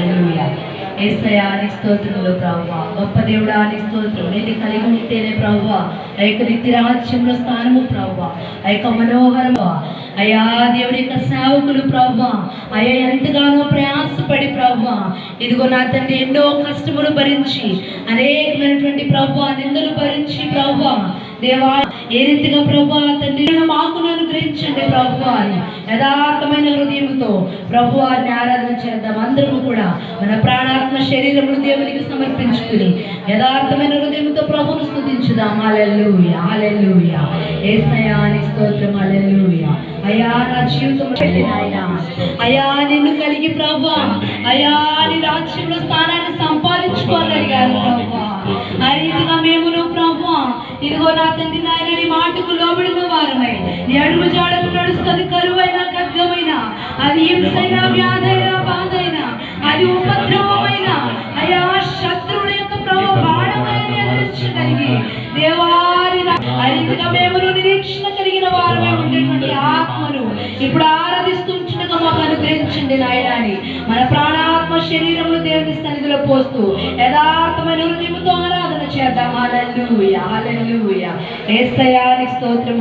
హల్లెలూయా. ఏసయ్యా నీ స్తోత్రములు ప్రభు గొప్ప దేవుడా నీ స్తోత్రం. నేను కలిగి ఉంటేనే ప్రభు ఆ యొక్క నిత్యరాజ్యంలో స్థానము ప్రభు ఆ యొక్క మనోహరము. అయ్యా దేవుడి యొక్క సేవకులు ప్రభు అయ్యా ఎంతగానో ప్రయాసపడి ప్రభు ఇదిగో నా తండ్రి ఎన్నో కష్టములు భరించి అనేకమైనటువంటి ప్రభు నిందలు భరించి ప్రభు దేవా ఏ రీతిగా ప్రభు తండ్రి? మాకు అనుగ్రహించండి ప్రభు అని యథార్థమైన హృదయంతో ప్రభు వారిని ఆరాధన చేద్దాం. అందరము కూడా మన ప్రాణాత్మ శరీరములు దేవునికి సమర్పించుకుని యథార్థమైన హృదయంతో ప్రభును స్థుతించుదాం. హల్లెలూయా హల్లెలూయా. యేసయ్యా నీ స్తోత్రం. హల్లెలూయా. అయా నా జీవితం పెట్టిన అయా నిన్ను కలిగి ప్రభు అయా నీ రాజ్యంలో స్థానాన్ని సంపాదించుకోగలిగారు ఇదిగో నా తండ్రి నాయన నీ మాటకు లోబడిన వారమై నీ అడుగు జాడలు నడుస్తుంది కరువైన ఖడ్గమైన అది హింసైనా వ్యాధైనా బాధైనా అది ఉపద్రవమైన అయ్యా శత్రుడు యొక్క ప్రభు బాణమైన ఎదుర్చగలిగి దేవారి ఆ మేము నిరీక్షణ కలిగిన వారమే ఉండేటువంటి ఆత్మను ఇప్పుడు ఆరాధిస్తుంటుండగా మాకు అనుగ్రహించండి నాయనాని. మన ప్రాణ శరీరములు దేవుని సన్నిధిలో పోస్తూ యథార్థమైన హృదయంతో ఆరాధన చేద్దాం. హల్లెలూయా హల్లెలూయా. ఏసయానికి స్తోత్రం.